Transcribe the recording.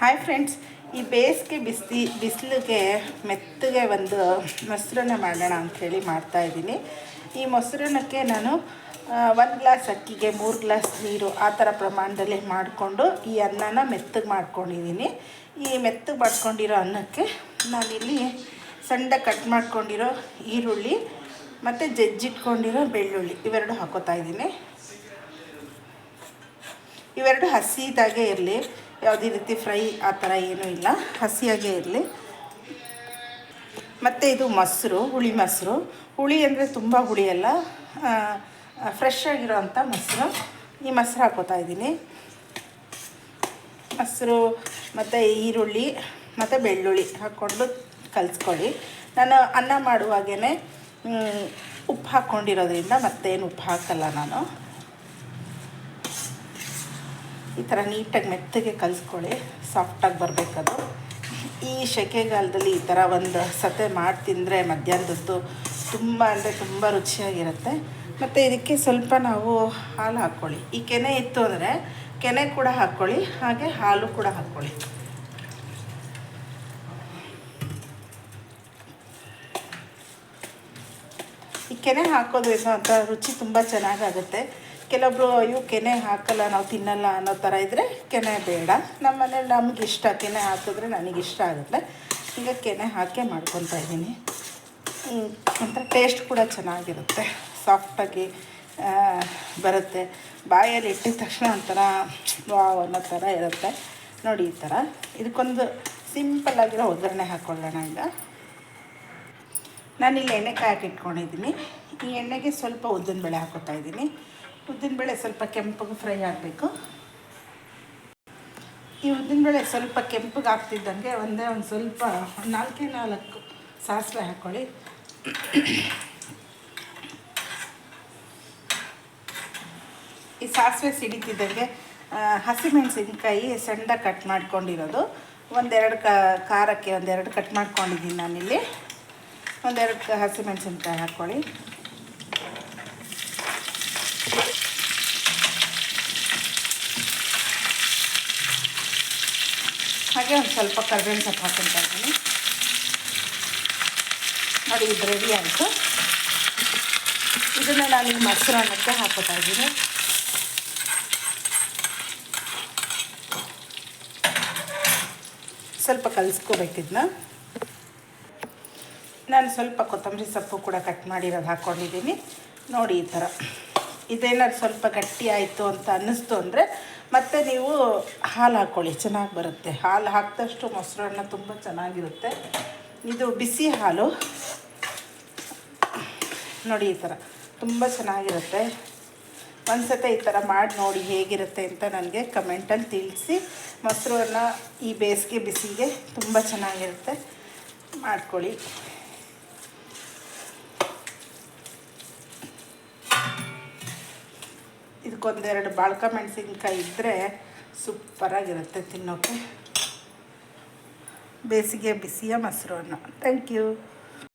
Hi friends ಈ ಬೇಸಿಗೆ ಬಿಸಿ ಬಿಸಿಲಿಗೆ ಮೆತ್ತಗೆ ಒಂದು ಮೊಸರನ್ನ ಮಾಡೋಣ ಅಂಥೇಳಿ ಮಾಡ್ತಾಯಿದ್ದೀನಿ ಈ ಮೊಸರನ್ನಕ್ಕೆ ನಾನು ಒಂದು ಗ್ಲಾಸ್ ಅಕ್ಕಿಗೆ ಮೂರು ಗ್ಲಾಸ್ ನೀರು ಆ ಥರ ಪ್ರಮಾಣದಲ್ಲಿ ಮಾಡಿಕೊಂಡು ಈ ಅನ್ನನ ಮೆತ್ತಗೆ ಮಾಡ್ಕೊಂಡಿದ್ದೀನಿ. ಈ ಮೆತ್ತಗೆ ಮಾಡ್ಕೊಂಡಿರೋ ಅನ್ನಕ್ಕೆ ನಾನಿಲ್ಲಿ ಸಣ್ಣ ಕಟ್ ಮಾಡ್ಕೊಂಡಿರೋ ಈರುಳ್ಳಿ ಮತ್ತು ಜಜ್ಜಿಟ್ಕೊಂಡಿರೋ ಬೆಳ್ಳುಳ್ಳಿ ಇವೆರಡು ಹಾಕೋತಾ ಇದ್ದೀನಿ. ಇವೆರಡು ಹಸಿದಾಗೆ ಇರಲಿ. ಯಾವುದೇ ರೀತಿ ಫ್ರೈ ಆ ಥರ ಏನೂ ಇಲ್ಲ. ಹಸಿಯಾಗೇ ಇರಲಿ. ಮತ್ತು ಇದು ಮೊಸರು, ಹುಳಿ ಮೊಸರು. ಹುಳಿ ಅಂದರೆ ತುಂಬ ಹುಳಿ ಅಲ್ಲ. ಫ್ರೆಶ್ ಆಗಿರೋವಂಥ ಮೊಸರು. ಈ ಮೊಸರು ಹಾಕೋತಾ ಇದ್ದೀನಿ. ಮೊಸರು, ಮತ್ತು ಈರುಳ್ಳಿ, ಮತ್ತು ಬೆಳ್ಳುಳ್ಳಿ ಹಾಕ್ಕೊಂಡು ಕಲಿಸ್ಕೊಳ್ಳಿ. ನಾನು ಅನ್ನ ಮಾಡುವಾಗೇ ಉಪ್ಪು ಹಾಕ್ಕೊಂಡಿರೋದ್ರಿಂದ ಮತ್ತೇನು ಉಪ್ಪು ಹಾಕಲ್ಲ ನಾನು. ಈ ಥರ ನೀಟಾಗಿ ಮೆತ್ತಗೆ ಕಲಿಸ್ಕೊಳ್ಳಿ ಸಾಫ್ಟಾಗಿ ಬರಬೇಕದು. ಈ ಸೆಕೆಗಾಲದಲ್ಲಿ ಈ ಥರ ಒಂದು ಸತೆ ಮಾಡಿ ತಿಂದರೆ ಮಧ್ಯಾಹ್ನದೊತ್ತು ತುಂಬ ಅಂದರೆ ತುಂಬ ರುಚಿಯಾಗಿರುತ್ತೆ. ಮತ್ತು ಇದಕ್ಕೆ ಸ್ವಲ್ಪ ನಾವು ಹಾಲು ಹಾಕ್ಕೊಳ್ಳಿ. ಈ ಕೆನೆ ಇತ್ತು ಅಂದರೆ ಕೆನೆ ಕೂಡ ಹಾಕ್ಕೊಳ್ಳಿ, ಹಾಗೆ ಹಾಲು ಕೂಡ ಹಾಕ್ಕೊಳ್ಳಿ. ಈ ಕೆನೆ ಹಾಕೋದ್ರಿಂದ ಅಂತ ರುಚಿ ತುಂಬ ಚೆನ್ನಾಗಾಗುತ್ತೆ. ಕೆಲವೊಬ್ರು ಅಯ್ಯೋ, ಕೆನೆ ಹಾಕಲ್ಲ, ನಾವು ತಿನ್ನಲ್ಲ ಅನ್ನೋ ಥರ ಇದ್ದರೆ ಕೆನೆ ಬೇಡ. ನಮ್ಮ ಮನೇಲಿ ನಮ್ಗೆ ಇಷ್ಟ, ಕೆನೆ ಹಾಕಿದ್ರೆ ನನಗೆ ಇಷ್ಟ ಆಗುತ್ತೆ. ಈಗ ಕೆನೆ ಹಾಕೇ ಮಾಡ್ಕೊತಾ ಇದ್ದೀನಿ. ಒಂಥರ ಟೇಸ್ಟ್ ಕೂಡ ಚೆನ್ನಾಗಿರುತ್ತೆ. ಸಾಫ್ಟಾಗಿ ಬರುತ್ತೆ. ಬಾಯಲ್ಲಿ ಇಟ್ಟಿದ ತಕ್ಷಣ ಒಂಥರ ವಾವ್ ಅನ್ನೋ ಥರ ಇರುತ್ತೆ. ನೋಡಿ ಈ ಥರ ಇದಕ್ಕೊಂದು ಸಿಂಪಲ್ಲಾಗಿರೋ ಒಗ್ಗರಣೆ ಹಾಕ್ಕೊಳ್ಳೋಣ ಈಗ. ನಾನಿಲ್ಲಿ ಎಣ್ಣೆ ಕಾಯಕ್ಕೆ ಇಟ್ಕೊಂಡಿದ್ದೀನಿ. ಈ ಎಣ್ಣೆಗೆ ಸ್ವಲ್ಪ ಉದ್ದಿನಬೇಳೆ ಹಾಕೋತಾ ಇದ್ದೀನಿ. ಉದ್ದಿನಬೇಳೆ ಸ್ವಲ್ಪ ಕೆಂಪಗೆ ಫ್ರೈ ಆಗಬೇಕು. ಈ ಉದ್ದಿನಬೇಳೆ ಸ್ವಲ್ಪ ಕೆಂಪಗೆ ಆಗ್ತಿದ್ದಂಗೆ ಒಂದೇ ಒಂದು ಸ್ವಲ್ಪ ನಾಲ್ಕೇ ನಾಲ್ಕು ಸಾಸಿವೆ ಹಾಕ್ಕೊಳ್ಳಿ. ಈ ಸಾಸಿವೆ ಸಿಡಿತಿದ್ದಂಗೆ ಹಸಿಮೆಣಸಿನ್ಕಾಯಿ ಸಣ್ಣ ಕಟ್ ಮಾಡ್ಕೊಂಡಿರೋದು. ಒಂದೆರಡು ಖಾರಕ್ಕೆ ಒಂದೆರಡು ಕಟ್ ಮಾಡ್ಕೊಂಡಿದ್ದೀನಿ ನಾನಿಲ್ಲಿ. ಒಂದೆರಡು ಹಸಿಮೆಣಸಿನ್ಕಾಯಿ ಹಾಕ್ಕೊಳ್ಳಿ. ಹಾಗೆ ಒಂದು ಸ್ವಲ್ಪ ಕರ್ಬೇವಿನ ಸೊಪ್ಪು ಹಾಕ್ಕೊತಾ ಇದ್ದೀನಿ. ನೋಡಿ, ಇದು ರೆಡಿ ಆಯಿತು. ಇದನ್ನು ನಾನು ಈ ಮೊಸರನ್ನಕ್ಕೆ ಹಾಕೋತಾ ಇದ್ದೀನಿ. ಸ್ವಲ್ಪ ಕಲಿಸ್ಕೋಬೇಕಿದ್ನ ನಾನು ಸ್ವಲ್ಪ ಕೊತ್ತಂಬರಿ ಸೊಪ್ಪು ಕೂಡ ಕಟ್ ಮಾಡಿರೋದು ಹಾಕ್ಕೊಂಡಿದ್ದೀನಿ ನೋಡಿ ಈ ಥರ. ಇದೇನಾದ್ರು ಸ್ವಲ್ಪ ಗಟ್ಟಿ ಆಯಿತು ಅಂತ ಅನ್ನಿಸ್ತು ಅಂದರೆ ಮತ್ತೆ ನೀವು ಹಾಲು ಹಾಕ್ಕೊಳ್ಳಿ ಚೆನ್ನಾಗಿ ಬರುತ್ತೆ. ಹಾಲು ಹಾಕಿದಷ್ಟು ಮೊಸರನ್ನ ತುಂಬ ಚೆನ್ನಾಗಿರುತ್ತೆ. ಇದು ಬಿಸಿ ಹಾಲು. ನೋಡಿ ಈ ಥರ. ತುಂಬ ಚೆನ್ನಾಗಿರುತ್ತೆ. ಒಂದು ಸತ ಈ ಥರ ಮಾಡಿ ನೋಡಿ ಹೇಗಿರುತ್ತೆ ಅಂತ ನನಗೆ ಕಮೆಂಟಲ್ಲಿ ತಿಳಿಸಿ. ಮೊಸರನ್ನ ಈ ಬೇಸಿಗೆ ಬಿಸಿಗೆ ತುಂಬ ಚೆನ್ನಾಗಿರುತ್ತೆ. ಮಾಡ್ಕೊಳ್ಳಿ. ಇದಕ್ಕೊಂದೆರಡು ಬಾಳ್ಕ ಮೆಣಸಿನ್ಕಾಯಿ ಇದ್ದರೆ ಸೂಪರಾಗಿರುತ್ತೆ ತಿನ್ನೋಕ್ಕೆ ಬೇಸಿಗೆ ಬಿಸಿಯ ಮೊಸರು ಅನ್ನೋ ಥ್ಯಾಂಕ್ ಯು